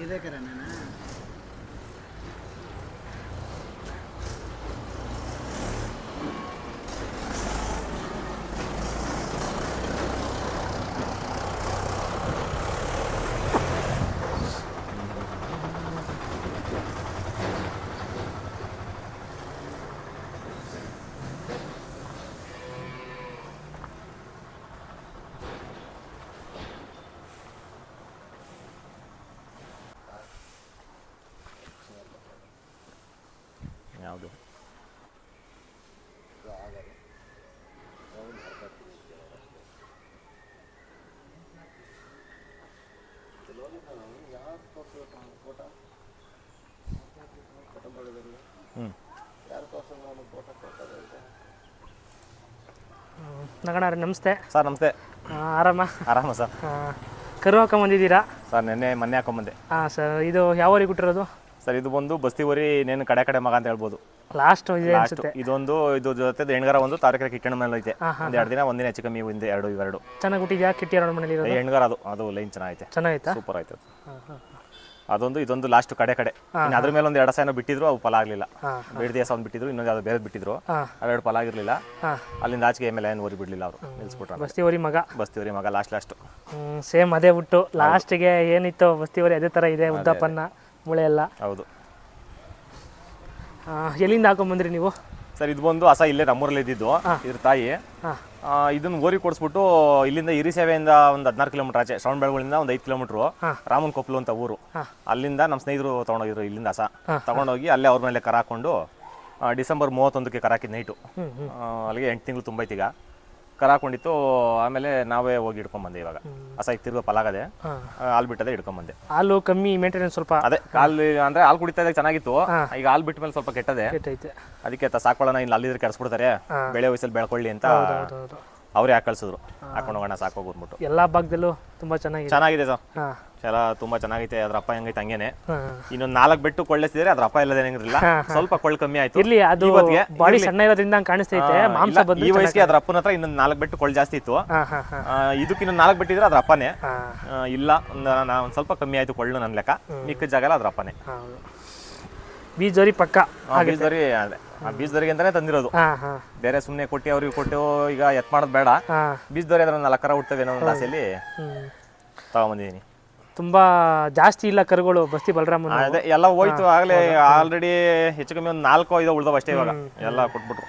ಇದೇ ಕರೆನ ಯಾವುದು ಹ್ಞೂ ನಗಣವ್ರೆ ನಮಸ್ತೆ. ಸರ್ ನಮಸ್ತೆ. ಆರಾಮ? ಆರಾಮ ಸರ್. ಕರು ಕರು ಹಾಕೊಂಬಂದಿದ್ದೀರಾ ಸರ್ ನೆನ್ನೆ ಮೊನ್ನೆ ಹಾಕೊಂಬಂದೆ ಹಾಂ ಸರ್ ಇದು ಯಾವ ಊರಿಗೆ ಕೊಟ್ಟಿರೋದು ಸರ್ ಇದು ಬಂದು ಬಸ್ತಿ ಊರಿ ನೇನು ಕಡೆ ಕಡೆ ಮಗ ಅಂತ ಹೇಳ್ಬೋದು. ಲಾಸ್ಟ್ ಇದೆ ಲಾಸ್ಟ್ ಅನ್ಸುತ್ತೆ. ಇದೊಂದು ಇದು ಜೊತೆ ಹೆಣ್ಗಾರ ಒಂದು ತಾರಕರ ಕಿಟ್ಟಣ ಮೇಲೆ ಐತೆ. ಒಂದ್ ಎರಡು ದಿನ ಒಂದಿನ ಹೆಚ್ಚು ಕಮ್ಮಿ ಒಂದು ಎರಡು ಇವೆರಡು. ಚೆನ್ನಾಗಿ ಹುಟ್ಟಿದ್ಯಾ? ಕಿಟ್ಟಿ ಎರಡು ಮನೇಲಿ ಇರೋದು? ಹೆಣ್ಗಾರ ಅದು. ಅದು ಲೈನ್ ಚೆನ್ನಾಗೈತೆ. ಚೆನ್ನಾಗಿತ್ತು ಸೂಪರ್ ಆಯ್ತು ಅದೊಂದು ಇದೊಂದು ಲಾಸ್ಟ್ ಕಡೆ ಕಡೆ. ಇನ್ನು ಅದ್ರ ಮೇಲೆ ಒಂದು ಎರಡು ಸಾವಿರ ಬಿಟ್ಟಿದ್ರು ಅವು ಫಲ ಆಗ್ಲಿಲ್ಲ. ಬೇಡ ದಿವಸ ಒಂದು ಬಿಟ್ಟಿದ್ರು ಇನ್ನೊಂದು ಯಾವ್ದು ಬೇರೆ ಬಿಟ್ಟಿದ್ರು. ಅವೆರಡು ಫಲ ಆಗಿರಲಿಲ್ಲ. ಅಲ್ಲಿಂದ ಆಚೆಗೆ ಮೇಲೆ ಏನು ಓರಿ ಬಿಡಲಿಲ್ಲ ಅವರು. ನಿಲ್ಸ್ಬಿಟ್ರು. ಬಸ್ತಿವರಿ ಮಗ. ಬಸ್ತಿವರಿ ಮಗ ಲಾಸ್ಟ್ ಲಾಸ್ಟ್ ಸೇಮ್ ಅದೇ ಬಿಟ್ಟು ಲಾಸ್ಟಿಗೆ ಏನಿತ್ತು ಬಸ್ತಿವರಿ ಅದೇ ತರ ಇದೆ ಉದ್ದಪ್ಪನ್ನ ಮುಳೆ ಎಲ್ಲ ಹೌದು. ಎಲ್ಲಿಂದ ಹಾಕೊಂಬಂದ್ರಿ ನೀವು? ಸರ್ ಇದು ಬಂದು ಹಸ ಇಲ್ಲೇ ನಮ್ಮೂರಲ್ಲಿ ಇದ್ದಿದ್ದು. ಇದ್ರ ತಾಯಿ. ಇದನ್ನ ಓರಿ ಕೊಡಿಸ್ಬಿಟ್ಟು ಇಲ್ಲಿಂದ ಹಿರಿ ಸೇವೆಯಿಂದ ಒಂದು ಹದಿನಾರು ಕಿಲೋಮೀಟರ್ ಆಚೆ ಶ್ರವಣ ಬೆಳಗುಳಿಂದ ಒಂದು ಐದು ಕಿಲೋಮೀಟ್ರು ರಾಮನ್ ಕೊಪ್ಪಲು ಅಂತ ಊರು. ಅಲ್ಲಿಂದ ನಮ್ಮ ಸ್ನೇಹಿತರು ತೊಗೊಂಡೋಗಿದ್ರು ಇಲ್ಲಿಂದ ಹಸ ತಗೊಂಡೋಗಿ ಅಲ್ಲೇ ಅವ್ರ ಮೇಲೆ ಕರ ಹಾಕೊಂಡು ಆ, ಡಿಸೆಂಬರ್ ಮೂವತ್ತೊಂದಕ್ಕೆ ಕರ ಹಾಕಿದ್ ನೈಟು ಅಲ್ಲಿಗೆ ಎಂಟು ತಿಂಗಳು ತುಂಬೈತಿ ಈಗ ಕರ ಹಾಕೊಂಡಿತ್ತು ಆಮೇಲೆ ನಾವೇ ಹೋಗಿ ಹಿಡ್ಕೊಂಬಂದೆ ಇವಾಗ. ಹಸ ತಿರುಗ ಪಲಾಗದೆ ಹಾಲು ಬಿಟ್ಟದೆ ಹಿಡ್ಕೊಂಬಂದೆ. ಹಾಲು ಕಮ್ಮಿ ಮೇಂಟೆನೆನ್ಸ್ ಸ್ವಲ್ಪ ಅದೇ ಹಾಲು ಅಂದ್ರೆ ಹಾಲು ಕುಡಿತಾ ಇದ್ದಾಗ ಚೆನ್ನಾಗಿತ್ತು ಈಗ ಹಾಲು ಬಿಟ್ಟ ಮೇಲೆ ಸ್ವಲ್ಪ ಕೆಟ್ಟದೆ. ಅದಕ್ಕೆ ತ ಸಾಕೊಳ್ಳೋಣ ಇಲ್ಲಿ ಅಲ್ಲಿದ್ರೆ ಕೆಡಿಸ್ಬಿಡ್ತಾರೆ ಬೆಳೆ ವಯಸ್ಸಲ್ಲಿ ಬೆಳ್ಕೊಳ್ಳಿ ಅಂತ ಅವ್ರೇ ಯಾಕೆ ಕಳ್ಸಿದ್ರು? ಹಾಕೊಂಡು ಹೋಗೋಣ ಸಾಕೋಗಿ ಅಂದ್ಬಿಟ್ಟು. ಎಲ್ಲ ಭಾಗದಲ್ಲೂ ತುಂಬಾ ಚೆನ್ನಾಗಿದೆ. ಚೆನ್ನಾಗಿದೆ ಸರ್. ಹಾಂ. ಎಲ್ಲ ತುಂಬಾ ಚೆನ್ನಾಗೈತೆ. ಅದ್ರ ಅಪ್ಪ ಹೆಂಗೈತೆ ಹಂಗೇನೆ. ಇನ್ನೊಂದು ನಾಲ್ಕು ಬೆಟ್ಟು ಕೊಳ್ಳಿಸಿದ್ರೆ ಅದ್ರ ಅಪ್ಪ ಇಲ್ಲದೇನಿರಲಿಲ್ಲ ಸ್ವಲ್ಪ ಕೊಳ್ ಕಮ್ಮಿ ಆಯ್ತು. ಇಲ್ಲಿ ಅದು ಇವತ್ತಿಗೆ ಬಾಡಿ ಸಣ್ಣ ಇರೋದ್ರಿಂದ ಕಾಣಿಸ್ತೈತೆ. ಮಾಂಸ ಬಂದು ಈ ವಯಸ್ಸಿಗೆ ಅದ್ರ ಅಪ್ಪನ ಹತ್ರ ಇನ್ನೊಂದು ನಾಲ್ಕು ಬೆಟ್ಟು ಕೊಳ್ ಜಾಸ್ತಿ ಇತ್ತು. ಇದಕ್ಕೆ ಇನ್ನೊಂದು ನಾಲ್ಕು ಬೆಟ್ಟಿದ್ರೆ ಅದ್ರ ಅಪ್ಪನೇ. ಇಲ್ಲ ಒಂದು ನಾ ಒಂದು ಸ್ವಲ್ಪ ಕಮ್ಮಿ ಆಯ್ತು ಕೊಳ್ಳು ನನ್ನ ಲೆಕ್ಕ. ಮಿಕ್ಕ ಜಾಗ ಅದ್ರ ಅಪ್ಪನೇ. ಬೀಜರಿ ಪಕ್ಕ. ಬೀಜರಿ ಅದೇ. ಆ ಬೀಜದರಿಗೆ ಅಂತಾನೆ ತಂದಿರೋದು. ಬೇರೆ ಸುಮ್ನೆ ಕೊಟ್ಟು ಅವ್ರಿಗೆ ಕೊಟ್ಟು ಈಗ ಎತ್ ಮಾಡೋದು ಬೇಡ. ಹಾಂ. ಬೀಜದರಿ ಅದ್ರ ನಾಲ್ಕು ಕರ ಹುಡ್ತವೆ ಅನ್ನೋ ಒಂದು ಆಸೆಯಲ್ಲಿ ತುಂಬಾ ತಗೊಂಬಂದಿದ್ದೀನಿ ತುಂಬ ಜಾಸ್ತಿ ಇಲ್ಲ ಕರುಗಳು ಬಸ್ತಿ ಬಲರಾಮ ಅದೇ ಎಲ್ಲ ಹೋಯ್ತು ಆಗಲೇ ಆಲ್ರೆಡಿ ಹೆಚ್ಚು ಕಮ್ಮಿ ಒಂದು ನಾಲ್ಕು ಐದು ಉಳ್ದವ ಅಷ್ಟೇ ಇವಾಗ. ಎಲ್ಲ ಕೊಟ್ಬಿಟ್ರು.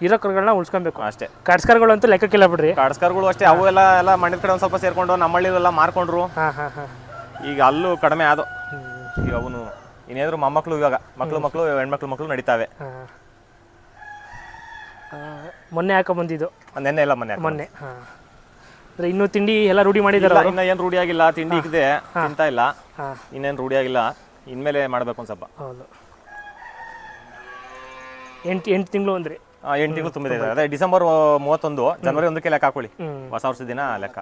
ಇರೋ ಕರುಗಳನ್ನ ಉಳ್ಸ್ಕೊಬೇಕು. ಅಷ್ಟೇ. ಕಾಡ್ಸ್ಕರ್ಗಳು ಅಂತೂ ಲೆಕ್ಕಕ್ಕಿಲ್ಲ ಬಿಡ್ರಿ. ಕಾಡ್ಸ್ಕರ್ಗಳು ಅಷ್ಟೇ ಅವು ಎಲ್ಲ ಎಲ್ಲ ಮಣ್ಣಿನ ಕಡೆ ಒಂದು ಸ್ವಲ್ಪ ಸೇರ್ಕೊಂಡು ನಮ್ಮಳ್ಳಿಲೆಲ್ಲ ಮಾರ್ಕೊಂಡ್ರು. ಮಾಡ್ಕೊಂಡ್ರು ಹಾಂ ಹಾಂ. ಈಗ ಅಲ್ಲೂ ಕಡಿಮೆ ಆದವು. ಈಗ ಅವನು ಇನ್ನೇದ್ರು ಮೊಮ್ಮಕ್ಳು ಇವಾಗ ಮಕ್ಕಳು ಮಕ್ಕಳು ಹೆಣ್ಮಕ್ಳು ಮಕ್ಕಳು ನಡೀತಾವೆ. ಮೊನ್ನೆ ಮೊನ್ನೆ ಹಾಕೊಂಬಂದಿದ್ದು ನೆನ್ನೆ ಎಲ್ಲ ಮೊನ್ನೆ ಮೊನ್ನೆ ಅಂದ್ರೆ ಇನ್ನು ತಿಂಡಿ ಎಲ್ಲ ರೂಢಿ ಮಾಡಿದಾರ ಇನ್ನ ಏನು ರೂಢಿ ಆಗಿಲ್ಲ ತಿಂಡಿ ಇದೆ ತಿಂತಾ ಇಲ್ಲ. ಇನ್ನೇನ್ ರೂಢಿ ಆಗಿಲ್ಲ ಇನ್ಮೇಲೆ ಮಾಡ್ಬೇಕು ಒಂದು ಸ್ವಲ್ಪ. ಹೌದು. ಎಂಟು ಎಂಟು ತಿಂಗಳು ಅಂದ್ರೆ? ಎಂಟು ತಿಂಗಳು ತುಂಬಿದೆ. ಅದೇ ಡಿಸೆಂಬರ್ ಮೂವತ್ತೊಂದು ಜನವರಿ ಒಂದಕ್ಕೆ ಲೆಕ್ಕ ಹಾಕೊಳ್ಳಿ. ಹೊಸ ವರ್ಷದ ದಿನ ಲೆಕ್ಕ.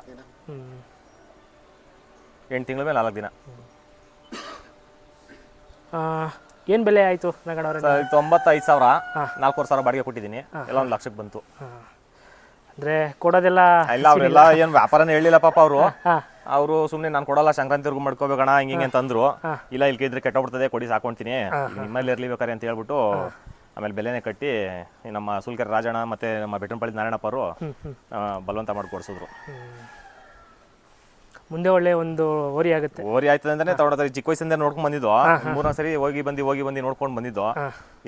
ಎಂಟು ತಿಂಗಳ ಮೇಲೆ ನಾಲ್ಕು ದಿನ. ಏನು ಬೆಲೆ ಆಯ್ತು ನಗಡವ್ರೆ ತೊಂಬತ್ತೈದು ಸಾವಿರ. ನಾಲ್ಕೂವರೆ ಸಾವಿರ ಬಾಡಿಗೆ ಕೊಟ್ಟಿದ್ದೀನಿ. ಎಲ್ಲ ಒಂದು ಲಕ್ಷಕ್ಕೆ ಬಂತು. ಅಂದ್ರೆ ಕೊಡೋದೆಲ್ಲ ಇಲ್ಲ ಅವರೆಲ್ಲ ಏನು ವ್ಯಾಪಾರನೇ ಹೇಳಿಲ್ಲ ಪಾಪ ಅವರು. ಅವರು ಸುಮ್ಮನೆ ನಾನು ಕೊಡಲ್ಲ ಸಂಕ್ರಾಂತಿವರೆಗೂ ಮಾಡ್ಕೋಬೇಕಣ ಹಿಂಗೆ ಹಿಂಗೆ ಅಂತಂದ್ರು. ಇಲ್ಲ ಇಲ್ಲಿ ಇದ್ರೆ ಕೆಟ್ಟೋಗ್ಬಿಡ್ತದೆ ಕೊಡಿ ಸಾಕೊಂತೀನಿ ನಿಮ್ಮಲ್ಲಿ ಇರ್ಲಿ ಬೇಕಾರೆ ಅಂತ ಹೇಳ್ಬಿಟ್ಟು ಆಮೇಲೆ ಬೆಲೆನೇ ಕಟ್ಟಿ ನಮ್ಮ ಸುಲ್ಕೆರೆ ರಾಜಣ್ಣ ಮತ್ತೆ ನಮ್ಮ ಬೆಟ್ಟನಪಳ್ಳಿ ನಾರಾಯಣಪ್ಪ ಅವರು ಬಲವಂತ ಮಾಡಿ ಕೊಡಿಸಿದ್ರು ಮುಂದೆ ಒಳ್ಳೆ ಒಂದು ಓರಿ ಆಗುತ್ತೆ. ಓರಿ ಆಯ್ತದೆ ಅಂತಾನೆ ತಗೊಂಡ್ರೆ ಚಿಕ್ಕ ವಯಸ್ಸಿಂದ ನೋಡ್ಕೊಂಡ್ ಬಂದಿದ್ದು ಮೂರ್ನಾಲ್ಕು ಸರಿ ಹೋಗಿ ಬಂದು ಹೋಗಿ ಬಂದು ನೋಡ್ಕೊಂಡು ಬಂದಿದ್ದು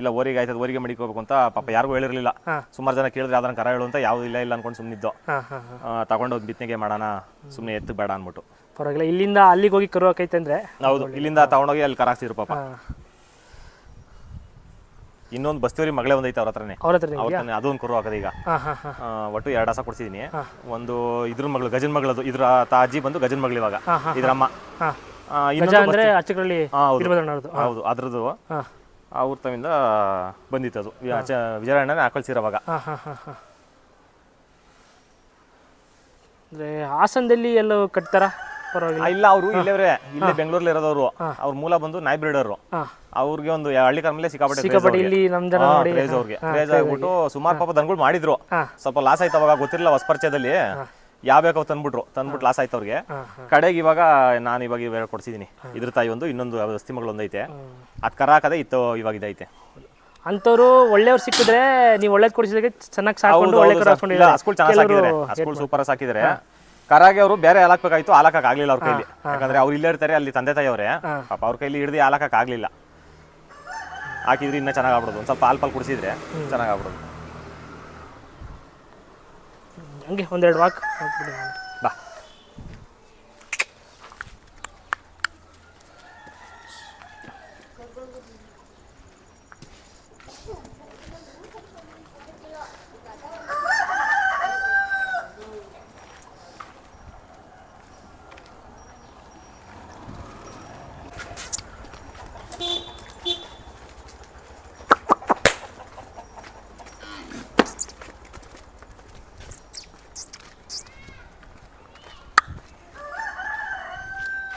ಇಲ್ಲ ಓರಿಗೆ ಆಯ್ತದ ಓರಿಗೆ ಮಡಿಕೋಬೇಕು ಅಂತ ಪಾಪ ಯಾರಿಗೂ ಹೇಳಿರ್ಲಿಲ್ಲ. ಸುಮಾರು ಜನ ಕೇಳಿದ್ರೆ ಅದನ್ನ ಕರ ಹೇಳು ಅಂತ ಯಾವ್ದು ಇಲ್ಲ ಇಲ್ಲ ಅನ್ಕೊಂಡು ಸುಮ್ಮನಿದ್ದು ತಗೊಂಡೋಗಿ ಬಿತ್ತನೆಗೆ ಮಾಡೋಣ ಸುಮ್ಮನೆ ಎತ್ತು ಬೇಡ ಅನ್ಬಿಟ್ಟು ಪರವಾಗಿಲ್ಲ ಇಲ್ಲಿಂದ ಅಲ್ಲಿಗೆ ಹೋಗಿ ಕರು ಹಾಕೈತೆ ಅಂದ್ರೆ ಹೌದು ಇಲ್ಲಿಂದ ತಗೊಂಡೋಗಿ ಅಲ್ಲಿ ಕರಾಕ್ಸಿದ್ರು ಪಾಪ. ಇನ್ನೊಂದು ಬಸ್ತಿವ್ರಿ ಮಗಳೇ ಒಂದೈತೆ ಅವ್ರ ಹತ್ರನೇ. ಅವ್ರ ಹತ್ರ ಅವ್ರ ತಾನೆ ಅದೊಂದು ಕರು ಹಾಕದ ಈಗ. ಆ, ಒಟ್ಟು ಎರಡು ಆಸ ಕೊಡ್ಸಿದೀನಿ. ಒಂದು ಇದ್ರ ಮಗಳು ಗಜನ್ ಮಗಳದು ಇದ್ರ ತಾಜಿ ಬಂದು ಗಜನ್ ಮಗಳು ಇವಾಗ ಇದ್ರಮ್ಮ ಹಾಂ ಆ, ಗಜ ಇನ್ನೊಂದು ಅಂದರೆ ಅಚ್ಚಗಳಲ್ಲಿ ಹಾ, ಹೌದು. ಇರ್ಬೋದಣ್ಣವ್ರದ್ದು ಹೌದು ಅದ್ರದ್ದು ಹಾಂ. ಅವ್ರ ತವಿಂದ ಬಂದಿತ್ತು ಅದು. ವಿಜಯಣ್ಣನೇ ಹಾಕೊಳ್ಸಿರೋವಾಗ ಅಂದ್ರೆ ಹಾಂ ಹಾಂ ಹಾಂ. ಅಂದರೆ ಹಾಸನದಲ್ಲಿ ಎಲ್ಲೋ ಕಟ್ತಾರ? ಪರವಾಗಿಲ್ಲ. ಇಲ್ಲ ಅವರು ಇಲ್ಲೇವ್ರೆ ಇಲ್ಲೇ ಬೆಂಗಳೂರಲ್ಲಿ ಇರೋದವರು. ಅವ್ರ ಮೂಲ ಬಂದು ನಾಯ್ ಬ್ರೀಡರು ಅವ್ರಿಗೆ ಒಂದು ಹಳ್ಳಿ ಕರ್ಮಲ್ಲಿ ಸಿಕ್ಕಾಪಟ್ಟೆ craze ಸಿಕ್ಕಾಪಟ್ಟೆ ಅವ್ರಿಗೆ. ಇಲ್ಲಿ ನಮ್ಮ ಜನ ನೋಡಿ. craze ಅವ್ರಿಗೆ. ಕ್ರೇಜ್ ಆಗ್ಬಿಟ್ಟು ಸುಮಾರು ಪಾಪ ದನಗಳು ಮಾಡಿದ್ರು. ಸ್ವಲ್ಪ ಲಾಸ್ ಆಯ್ತು ಅವಾಗ ಗೊತ್ತಿರಲಿಲ್ಲ ಹೊಸ ಪರಿಚಯದಲ್ಲಿ. ಯಾವ ಬೇಕೋ ತಂದ್ಬಿಟ್ರು ತಂದ್ಬಿಟ್ಟು ಲಾಸ್ ಆಯ್ತು ಅವ್ರಿಗೆ. ಕಡೆಗೆ ಇವಾಗ ನಾನು ಇವಾಗ ಇವಾಗ ಕೊಡ್ಸಿದ್ದೀನಿ ಇದ್ರ ತಾಯಿ ಒಂದು ಇನ್ನೊಂದು ಅಸ್ತಿಮಗಳು ಒಂದೈತೆ. ಅದು ಕರ ಹಾಕದೆ ಇತ್ತು ಇವಾಗ ಇದೈತೆ. ಅಂಥವ್ರು ಒಳ್ಳೆಯವ್ರು ಸಿಕ್ಕಿದ್ರೆ ನೀವು ಒಳ್ಳೇದು ಕೊಡಿಸಿದ್ರೆ ಚೆನ್ನಾಗಿ ಸಾಕೊಂಡು ಒಳ್ಳೆ ಕರು ಸ್ಕೂಲ್ ಇಲ್ಲ, ಚೆನ್ನಾಗಿ ಸಾಕಿದ್ದಾರೆ. ಹಸ್ಗಳು ಸೂಪರ್ ಸಾಕಿದ್ದಾರೆ. ಕರಾಗೆ ಅವರು ಬೇರೆ ಹಾಲಾಕ್ಬೇಕಾಯ್ತು ಹಾಲಾಕಕ್ ಆಗ್ಲಿಲ್ಲ ಅವ್ರ ಕೈಲಿ. ಯಾಕಂದ್ರೆ ಅವ್ರು ಇಲ್ಲೇ ಇರ್ತಾರೆ ಅಲ್ಲಿ ತಂದೆ ತಾಯಿ ಅವರೇ ಪಾಪ ಅವ್ರ ಕೈಲಿ ಹಿಡಿದು ಹಾಲಾಕಕ್ ಆಗ್ಲಿಲ್ಲ. ಹಾಕಿದ್ರೆ ಇನ್ನೂ ಚೆನ್ನಾಗಿ ಆಗ್ಬಿಡೋದು. ಒಂದು ಸ್ವಲ್ಪ ಹಾಲು ಪಾಲ್ ಕುಡಿಸಿದ್ರೆ ಚೆನ್ನಾಗಿ ಆಗ್ಬಿಡೋದು. ಹಂಗೆ ಒಂದೆರಡು ವಾಕ್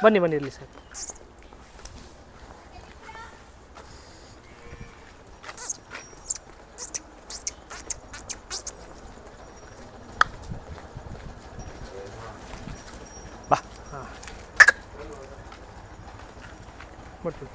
ಬನ್ನಿ ಬನ್ನಿ ಇರಲಿ ಸರ್. ಬಾ. ಬಿಟ್ಬಿಡಿ